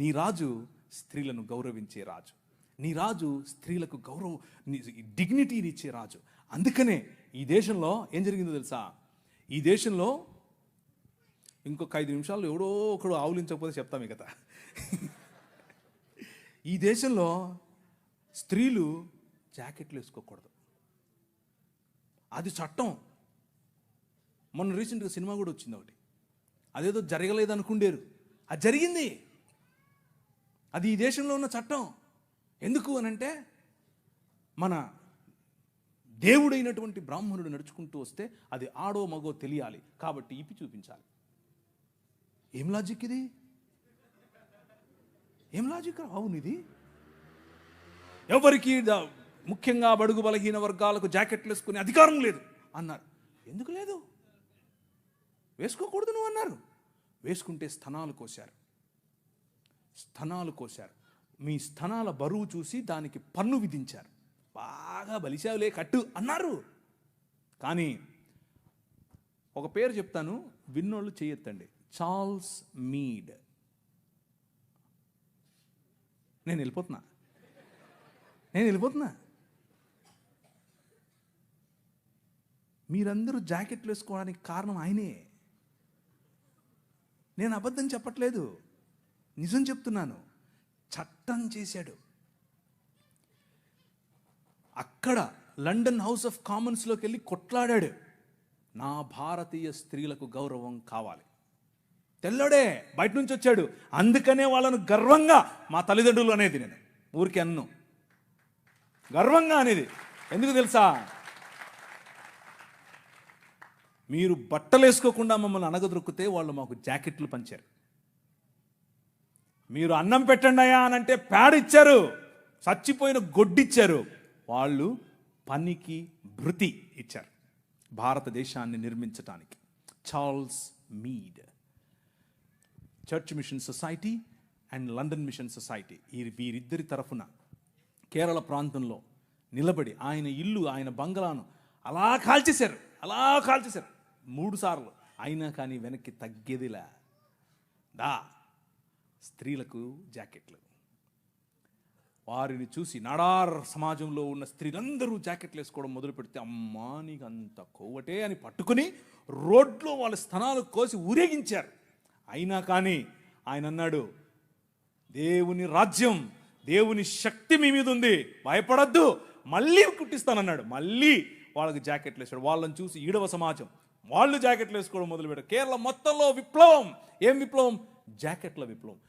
నీ రాజు స్త్రీలను గౌరవించే రాజు. నీ రాజు స్త్రీలకు గౌరవం డిగ్నిటీని ఇచ్చే రాజు. అందుకనే ఈ దేశంలో ఏం జరిగిందో తెలుసా? ఈ దేశంలో ఇంకొక ఐదు నిమిషాలు ఎవడో ఒకడు ఆవులించకపోతే చెప్తాం ఈ ఈ దేశంలో స్త్రీలు జాకెట్లు వేసుకోకూడదు. అది చట్టం. మొన్న రీసెంట్గా సినిమా కూడా వచ్చింది ఒకటి. అదేదో జరగలేదు అనుకుండేరు అది జరిగింది. అది ఈ దేశంలో ఉన్న చట్టం. ఎందుకు అనంటే మన దేవుడైనటువంటి బ్రాహ్మణుడు నడుచుకుంటూ వస్తే అది ఆడో మగో తెలియాలి. కాబట్టి ఇప్పి చూపించాలి. ఏం లాజిక్ ఇది? ఏం లాజిక్ అవును ఇది? ఎవరికి ముఖ్యంగా బడుగు బలహీన వర్గాలకు జాకెట్లు వేసుకునే అధికారం లేదు అన్నారు. ఎందుకు లేదు? వేసుకోకూడదు నువ్వు అన్నారు. వేసుకుంటే స్థనాలు కోశారు. స్థనాలు కోశారు. మీ స్థనాల బరువు చూసి దానికి పన్ను విధించారు. బాగా బలిశావులే కట్టు అన్నారు. కానీ ఒక పేరు చెప్తాను విన్నోళ్ళు చేయొద్దండి. Charles Mead. నేను వెళ్ళిపోతున్నా. నేను వెళ్ళిపోతున్నా. మీరందరూ జాకెట్లు వేసుకోవడానికి కారణం ఆయనే. నేను అబద్ధం చెప్పట్లేదు. నిజం చెప్తున్నాను. చట్టం చేశాడు. అక్కడ లండన్ హౌస్ ఆఫ్ కామన్స్లోకి వెళ్ళి కొట్లాడాడు. నా భారతీయ స్త్రీలకు గౌరవం కావాలి. తెల్లడే బయట నుంచి వచ్చాడు. అందుకనే వాళ్ళను గర్వంగా మా తల్లిదండ్రులు అనేది నేను. ఊరికి అన్ను. గర్వంగా అనేది. ఎందుకు తెలుసా? మీరు బట్టలు వేసుకోకుండా మమ్మల్ని అనగదొరికితే వాళ్ళు మాకు జాకెట్లు పంచారు. మీరు అన్నం పెట్టండి అయ్యా అని అంటే పేడిచ్చారు చచ్చిపోయిన గొడ్డిచ్చారు. వాళ్ళు పనికి భృతి ఇచ్చారు. భారతదేశాన్ని నిర్మించటానికి. Charles Mead. Church mission society and London mission society. ఈ వీరిద్దరి తరఫున కేరళ ప్రాంతంలో నిలబడి ఆయన ఇల్లు ఆయన బంగ్లాను అలా కాల్చేశారు. అలా కాల్చేశారు. మూడు సార్లు. అయినా కానీ వెనక్కి తగ్గేదిలా. దా. స్త్రీలకు జాకెట్లు. వారిని చూసి నాడార్ సమాజంలో ఉన్న స్త్రీలందరూ జాకెట్లు వేసుకోవడం మొదలు పెడితే అమ్మా నీకు అంత కొవ్వటే అని పట్టుకుని రోడ్లో వాళ్ళ స్థనాలు కోసి ఊరేగించారు. అయినా కానీ ఆయన అన్నాడు దేవుని రాజ్యం దేవుని శక్తి మీ మీద ఉంది. భయపడద్దు. మళ్ళీ కుట్టిస్తానన్నాడు. మళ్ళీ వాళ్ళకి జాకెట్లు వేసాడు వాళ్ళని చూసి ఈడవ సమాజం వాళ్ళు జాకెట్లు వేసుకోవడం మొదలుపెట్టారు. కేరళ మొత్తంలో విప్లవం. ఏం విప్లవం? జాకెట్ల విప్లవం.